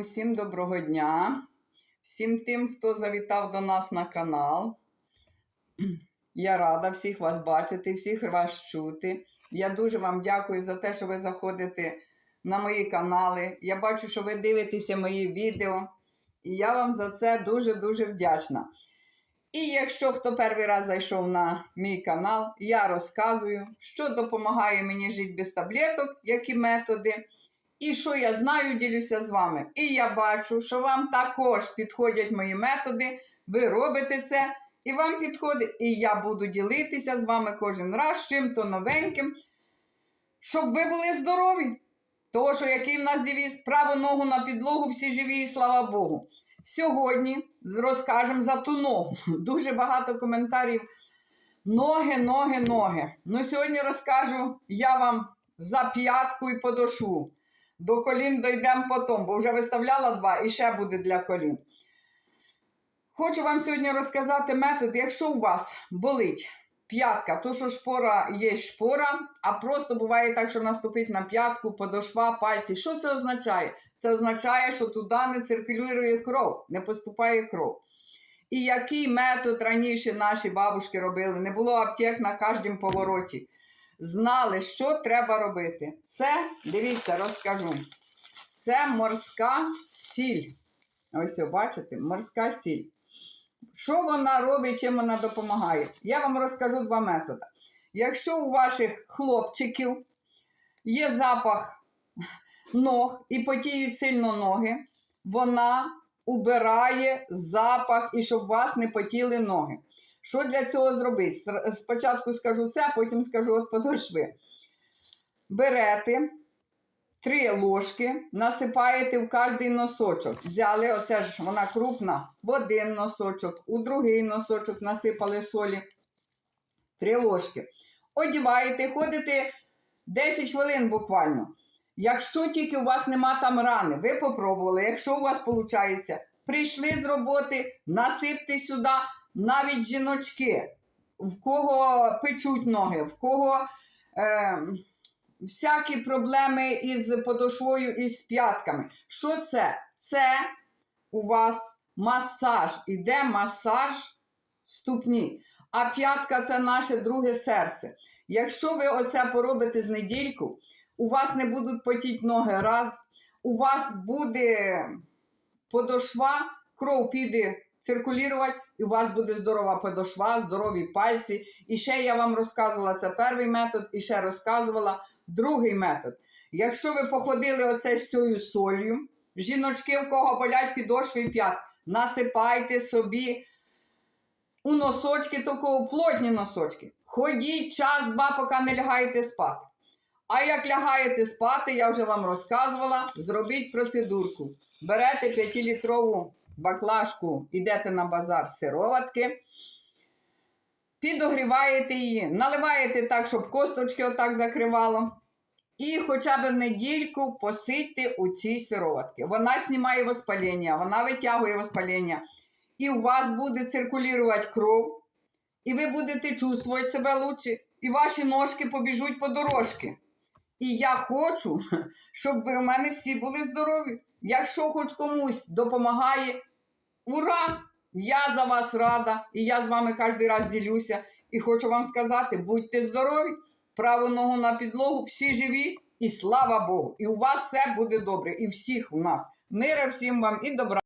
Усім доброго дня. Всім тим, хто завітав до нас на канал. Я рада всіх вас бачити, всіх вас чути. Я дуже вам дякую за те, що ви заходите на мої канали. Я бачу, що ви дивитеся мої відео. І я вам за це дуже-дуже вдячна. І якщо хто перший раз зайшов на мій канал, я розказую, що допомагає мені жити без таблеток, які методи. І що я знаю, ділюся з вами. І я бачу, що вам також підходять мої методи, ви робите це, і вам підходить. І я буду ділитися з вами кожен раз чим-то новеньким, щоб ви були здорові. Того, що який в нас девіз, праву ногу на підлогу, всі живі, і слава Богу. Сьогодні розкажемо за ту ногу. Дуже багато коментарів. Ноги, ноги, ноги. Ну, сьогодні розкажу я вам за п'ятку і подошву. До колін дійдемо потім, бо вже виставляла два і ще буде для колін. Хочу вам сьогодні розказати метод, якщо у вас болить п'ятка, то що шпора є шпора, а просто буває так, що наступить на п'ятку, подошва, пальці. Що це означає? Це означає, що туди не циркулює кров, не поступає кров. І який метод раніше наші бабушки робили? Не було аптек на кожному повороті. Знали, що треба робити. Це, дивіться, розкажу. Це морська сіль. Ось, бачите, морська сіль. Що вона робить, чим вона допомагає? Я вам розкажу два методи. Якщо у ваших хлопчиків є запах ног і потіють сильно ноги, вона убирає запах і щоб у вас не потіли ноги. Що для цього зробити? Спочатку скажу це, потім скажу от подошви. Берете три ложки, насипаєте в кожний носочок. Взяли, оце ж вона крупна, в один носочок, у другий носочок насипали солі. Три ложки. Одіваєте, ходите 10 хвилин буквально. Якщо тільки у вас нема там рани, ви попробували, якщо у вас виходить, прийшли з роботи, насипте сюди навіть жіночки, в кого печуть ноги, в кого е, всякі проблеми із подошвою і з п'ятками. Що це? Це у вас масаж. Іде масаж ступні. А п'ятка це наше друге серце. Якщо ви оце поробите з недільку, у вас не будуть потіти ноги раз, у вас буде подошва, кров піде циркулювати, і у вас буде здорова подошва, здорові пальці. І ще я вам розказувала це перший метод, і ще розказувала другий метод. Якщо ви походили оце з цією солью, жіночки, в кого болять підошви п'ят, насипайте собі у носочки, такого плотні носочки. Ходіть час-два, поки не лягаєте спати. А як лягаєте спати, я вже вам розказувала, зробіть процедурку. Берете 5-літрову баклажку, йдете на базар сироватки, підогріваєте її, наливаєте так, щоб косточки отак закривало. І хоча б недільку посидьте у цій сироватки. Вона знімає воспалення, вона витягує воспалення. І у вас буде циркулювати кров, і ви будете чувствувати себе лучше, і ваші ножки побіжуть по дорожки. І я хочу, щоб ви у мене всі були здорові. Якщо хоч комусь допомагає, ура! Я за вас рада, і я з вами кожен раз ділюся. І хочу вам сказати: будьте здорові, праву ногу на підлогу, всі живі, і слава Богу! І у вас все буде добре, і всіх у нас. Мира всім вам і добра.